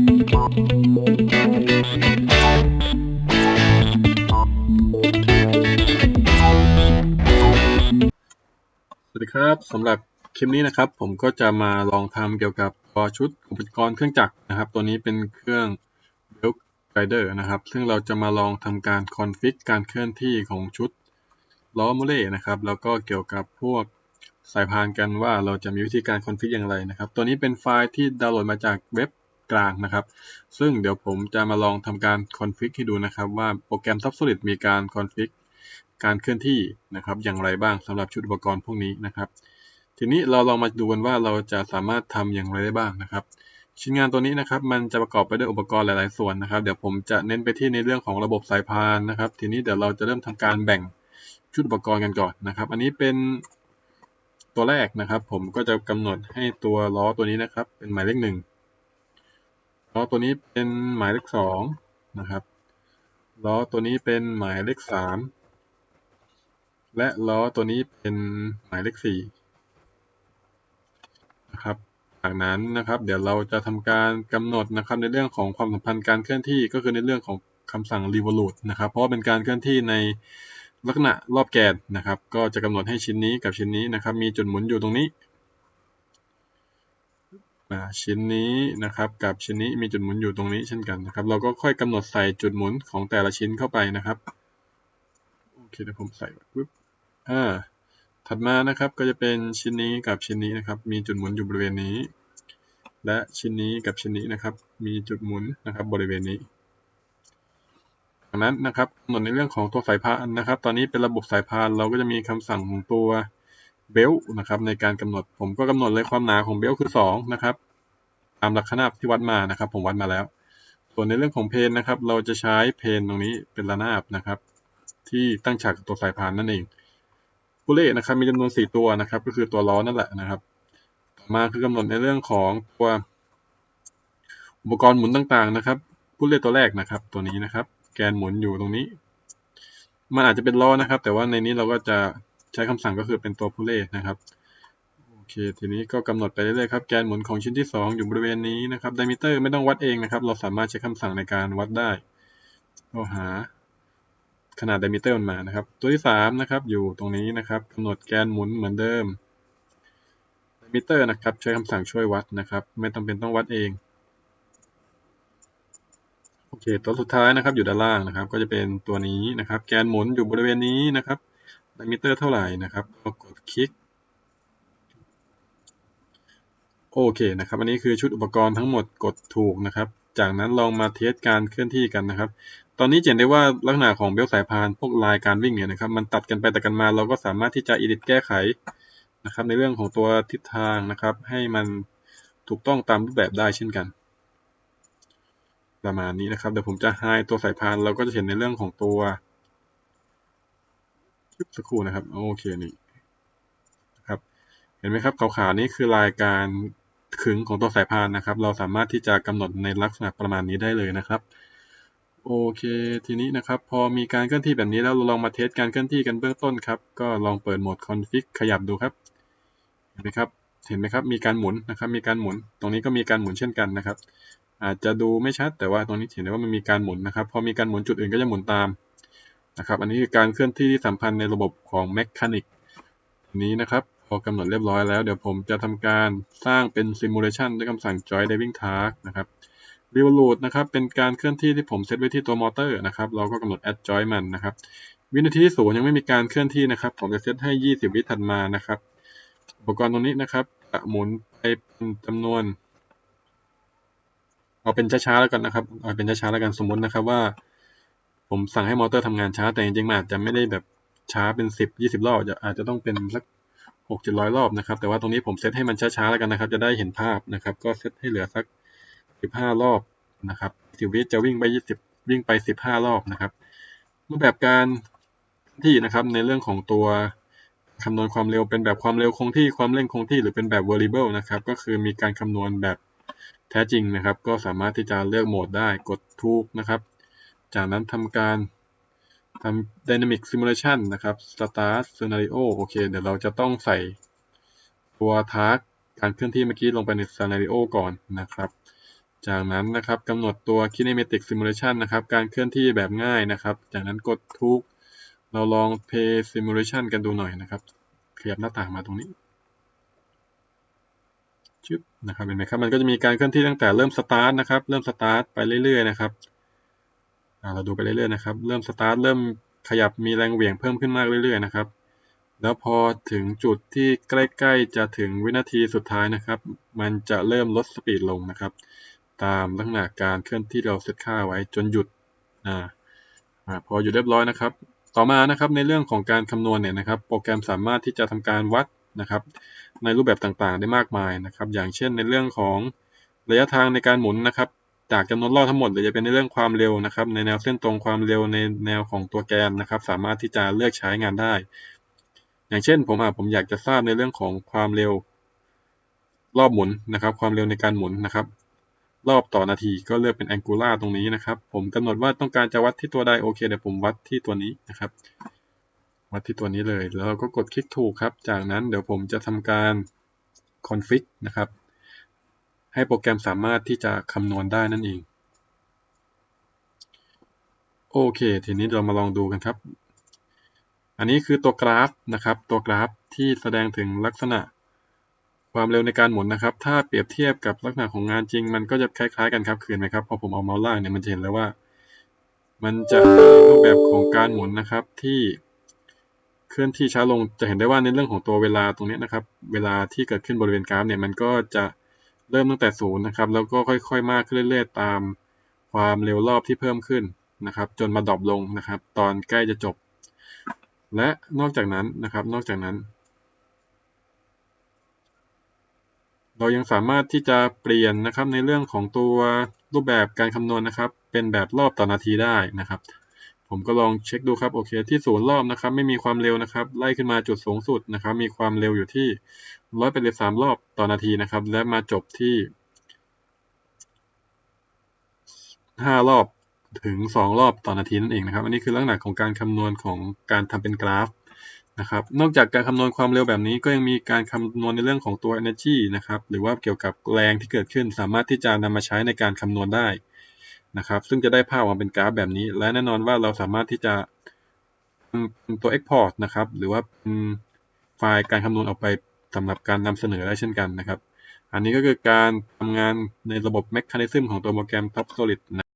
สวัสดีครับสำหรับคลิปนี้นะครับ ผมก็จะมาลองทำเกี่ยวกับตัวชุดอุปกรณ์เครื่องจักรนะครับ ตัวนี้เป็นเครื่อง Belt Rider นะครับ ซึ่งเราจะมาลองทำการคอนฟิกการเคลื่อนที่ของชุดล้อโมเล่นะครับ แล้วก็เกี่ยวกับพวกสายพานกันว่าเราจะมีวิธีการคอนฟิกอย่างไรนะครับ ตัวนี้เป็นไฟล์ที่ดาวน์โหลดมาจากเว็บ กลางนะครับ ซึ่งเดี๋ยวผมจะมาลองทำการคอนฟิกให้ดูนะครับ ว่าโปรแกรม Subsolid มีการคอนฟิกการเคลื่อนที่นะครับ อย่างไรบ้างสำหรับชุดอุปกรณ์พวกนี้นะครับ ทีนี้เราลองมาดูกันว่าเราจะสามารถทำอย่างไรได้บ้างนะครับ ชิ้นงานตัวนี้นะครับมันจะประกอบไปด้วยอุปกรณ์หลาย ๆ ส่วนนะครับ เดี๋ยวผมจะเน้นไปที่ในเรื่องของระบบสายพานนะครับ ทีนี้เดี๋ยวเราจะเริ่มทำการแบ่งชุดอุปกรณ์กันก่อนนะครับ อันนี้เป็นตัวแรกนะครับ ผมก็จะกำหนดให้ตัวล้อตัวนี้นะครับ เป็นหมายเลขหนึ่ง ล้อตัวนี้เป็นหมายเลขสองนะครับล้อตัวนี้เป็นหมายเลขสามและล้อตัวนี้เป็นหมายเลขสี่นะครับจากนั้นนะครับ เดี๋ยวเราจะทำการกำหนดนะครับในเรื่องของความสัมพันธ์การเคลื่อนที่ก็คือในเรื่องของคำสั่ง revolute นะครับ เพราะเป็นการเคลื่อนที่ในลักษณะรอบแกนนะครับ ก็จะกำหนดให้ชิ้นนี้กับชิ้นนี้นะครับ มีจุดหมุนอยู่ตรงนี้ ชิ้นนี้นะครับกับชิ้นนี้มีจุดหมุนอยู่ตรงนี้เช่นกันนะครับ เราก็ค่อยกำหนดใส่จุดหมุนของแต่ละชิ้นเข้าไปนะครับโอเคเดี๋ยวผมใส่ปุ๊บอ่าถัดมานะครับก็จะเป็นชิ้นนี้กับชิ้นนี้นะครับ มีจุดหมุนอยู่บริเวณนี้ และชิ้นนี้กับชิ้นนี้นะครับ มีจุดหมุนนะครับบริเวณนี้ดังนั้นนะครับกำหนดในเรื่องของตัวสายพานนะครับ ตอนนี้เป็นระบบสายพานเราก็จะมีคำสั่งของตัว เบลนะครับในการกำหนด ผมก็กำหนดเลยความหนาของเบลคือ2นะครับตามหลักขนาดที่วัดมานะครับ ผมวัดมาแล้ว ส่วนในเรื่องของเพนนะครับ เราจะใช้เพนตรงนี้เป็นระนาบนะครับ ที่ตั้งฉากตัวสายพานนั่นเองผู้เล่นะครับมีจำนวน 4 ตัวนะครับ ก็คือตัวล้อนั่นแหละนะครับต่อมาคือกำหนดในเรื่องของตัวอุปกรณ์หมุนต่างๆนะครับผู้เล่ตัวแรกนะครับ ตัวนี้นะครับ แกนหมุนอยู่ตรงนี้ มันอาจจะเป็นล้อนะครับ แต่ว่าในนี้เราก็จะ ใช้คำสั่งก็คือเป็นตัวผู้เล่นะครับโอเคทีนี้ก็กำหนดไปเรื่อยๆครับแกนหมุนของชิ้นที่ 2 อยู่บริเวณนี้นะครับไดมิเตอร์ไม่ต้องวัดเองนะครับ เราสามารถใช้คำสั่งในการวัดได้เราหาขนาดไดมิเตอร์มันมานะครับ ตัวที่3นะครับอยู่ตรงนี้นะครับกำหนดแกนหมุนเหมือนเดิมไดมิเตอร์นะครับใช้คำสั่งช่วยวัดนะครับ ไม่ต้องเป็นต้องวัดเองโอเคตัวสุดท้ายนะครับอยู่ด้านล่างนะครับ ก็จะเป็นตัวนี้นะครับ แกนหมุนอยู่บริเวณนี้นะครับ ไดมิเตอร์เท่าไหร่นะครับก็กดคลิกโอเคนะครับ อันนี้คือชุดอุปกรณ์ทั้งหมดกดถูกนะครับ จากนั้นลองมาเทสการเคลื่อนที่กันนะครับ ตอนนี้เห็นได้ว่าลักษณะของเบลสายพานพวกลายการวิ่งเนี่ยนะครับ มันตัดกันไปตัดกันมา เราก็สามารถที่จะอิดิทแก้ไขนะครับ ในเรื่องของตัวทิศทางนะครับ ให้มันถูกต้องตามรูปแบบได้เช่นกัน ประมาณนี้นะครับ เดี๋ยวผมจะไฮตัวสายพานเราก็จะเห็นในเรื่องของตัว สักครู่นะครับ โอเคนี่นะครับ เห็นไหมครับขาวๆนี้คือรายการขึงของตัวสายพานนะครับ เราสามารถที่จะกำหนดในลักษณะประมาณนี้ได้เลยนะครับโอเค ทีนี้นะครับ พอมีการเคลื่อนที่แบบนี้แล้วเราลองมาเทสการเคลื่อนที่กันเบื้องต้นครับ ก็ลองเปิดโหมด config ขยับดูครับ เห็นไหมครับ เห็นไหมครับ มีการหมุนนะครับ มีการหมุน ตรงนี้ก็มีการหมุนเช่นกันนะครับ อาจจะดูไม่ชัดแต่ว่าตรงนี้เห็นได้ว่ามันมีการหมุนนะครับ พอมีการหมุนจุดอื่นก็จะหมุนตาม นะครับ อันนี้คือการเคลื่อนที่ที่สัมพันธ์ในระบบของ Mechanic นี้นะครับ พอกำหนดเรียบร้อยแล้ว เดี๋ยวผมจะทำการสร้างเป็น Simulation ด้วยคำสั่ง Join Diving Task นะครับ Revolute นะครับ เป็นการเคลื่อนที่ที่ผมเซตไว้ที่ตัวมอเตอร์นะครับ เราก็กำหนด Add Join มันนะครับ วินาทีที่ศูนย์ยังไม่มีการเคลื่อนที่นะครับ ผมจะเซตให้ 20 วิถัดมานะครับ อุปกรณ์ตรงนี้นะครับจะหมุนไปเป็นจำนวน เอาเป็นช้าๆแล้วกันนะครับ เอาเป็นช้าๆแล้วกันสมมตินะครับว่า ผมสั่งให้มอเตอร์ทำงานช้า แต่จริงๆมันอาจจะไม่ได้แบบช้าเป็นสิบยี่สิบรอบจะอาจจะต้องเป็นสักหกเจ็ดร้อยรอบนะครับ แต่ว่าตรงนี้ผมเซตให้มันช้าๆแล้วกันนะครับ จะได้เห็นภาพนะครับ ก็เซตให้เหลือสักสิบห้ารอบนะครับสิวิจะวิ่งไปยี่สิบวิ่งไปสิบห้ารอบนะครับรูปแบบการที่นะครับในเรื่องของตัวคำนวณความเร็วเป็นแบบความเร็วคงที่ความเร่งคงที่หรือเป็นแบบ variable นะครับ ก็คือมีการคำนวณแบบแท้จริงนะครับ ก็สามารถที่จะเลือกโหมดได้กดถูกนะครับ จากนั้นทำการทำ dynamic simulation นะครับ start scenario โอเค เดี๋ยวเราจะต้องใส่ตัว task การเคลื่อนที่เมื่อกี้ลงไปใน scenario ก่อนนะครับ จากนั้นนะครับกำหนดตัว kinematic simulation นะครับ การเคลื่อนที่แบบง่ายนะครับ จากนั้นกดทุก เราลอง play simulation กันดูหน่อยนะครับ ขยับหน้าต่างมาตรงนี้ชึบนะครับเห็นไหมครับมันก็จะมีการเคลื่อนที่ตั้งแต่เริ่ม start นะครับ เริ่ม start ไปเรื่อยๆนะครับ เราดูไปเรื่อยๆนะครับ เริ่ม start เริ่มขยับมีแรงเหวี่ยงเพิ่มขึ้นมากเรื่อยๆนะครับ แล้วพอถึงจุดที่ใกล้ๆจะถึงวินาทีสุดท้ายนะครับ มันจะเริ่มลดสปีดลงนะครับ ตามลักษณะการเคลื่อนที่เราเซตค่าไว้จนหยุดอ่าอ่าพอหยุดเรียบร้อยนะครับ ต่อมานะครับในเรื่องของการคำนวณเนี่ยนะครับ โปรแกรมสามารถที่จะทำการวัดนะครับ ในรูปแบบต่างๆ ได้มากมายนะครับ อย่างเช่นในเรื่องของระยะทางในการหมุนนะครับ จากจำนวนรอบทั้งหมดหรือจะเป็นในเรื่องความเร็วนะครับ ในแนวเส้นตรงความเร็วในแนวของตัวแกนนะครับ สามารถที่จะเลือกใช้งานได้ อย่างเช่น ผมอะผมอยากจะทราบในเรื่องของความเร็ว รอบหมุนนะครับ ความเร็วในการหมุนนะครับ รอบต่อนาทีก็เลือกเป็น angular ตรงนี้นะครับ ผมกำหนดว่าต้องการจะวัดที่ตัวใดโอเคเดี๋ยวผมวัดที่ตัวนี้นะครับ วัดที่ตัวนี้เลยแล้วก็กดคลิกถูกครับ จากนั้นเดี๋ยวผมจะทำการ config นะครับ ให้โปรแกรมสามารถที่จะคำนวณได้นั่นเอง โอเค ทีนี้เรามาลองดูกันครับ อันนี้คือตัวกราฟนะครับ ตัวกราฟที่แสดงถึงลักษณะความเร็วในการหมุนนะครับ ถ้าเปรียบเทียบกับลักษณะของงานจริง มันก็จะคล้าย ๆ กันครับคืนไหมครับ พอผมเอาเมาส์ล่างเนี่ยมันจะเห็นแล้วว่า มันจะมีรูปแบบของการหมุนนะครับที่เคลื่อนที่ช้าลง จะเห็นได้ว่าในเรื่องของตัวเวลาตรงนี้นะครับ เวลาที่เกิดขึ้นบริเวณกราฟเนี่ยมันก็จะ เริ่มตั้งแต่ศูนย์นะครับ แล้วก็ค่อยๆ มากขึ้นเรื่อยๆ ตามความเร็วรอบที่เพิ่มขึ้นนะครับ จนมาดรอปลงนะครับ ตอนใกล้จะจบ และนอกจากนั้นนะครับ นอกจากนั้น เรายังสามารถที่จะเปลี่ยนนะครับในเรื่องของตัวรูปแบบการคำนวณนะครับ เป็นแบบรอบต่อนาทีได้นะครับ ผมก็ลองเช็คดูครับโอเค ที่ศูนย์รอบนะครับ ไม่มีความเร็วนะครับ ไล่ขึ้นมาจุดสูงสุดนะครับ มีความเร็วอยู่ที่ร้อยแปดสิบสามรอบต่อนาทีนะครับ และมาจบที่ห้ารอบถึงสองรอบต่อนาทีนั่นเองนะครับ อันนี้คือลักษณะของการคำนวณของการทำเป็นกราฟนะครับ นอกจากการคำนวณความเร็วแบบนี้ก็ยังมีการคำนวณในเรื่องของตัว energy นะครับ หรือว่าเกี่ยวกับแรงที่เกิดขึ้นสามารถที่จะนำมาใช้ในการคำนวณได้ นะครับซึ่งจะได้ภาพออกมาเป็นกราฟแบบนี้ และแน่นอนว่าเราสามารถที่จะเป็นตัว export นะครับ หรือว่าเป็นไฟล์การคำนวณออกไปสำหรับการนำเสนอได้เช่นกันนะครับ อันนี้ก็คือการทำงานในระบบ mechanism ของตัวโปรแกรม Top Solid นะ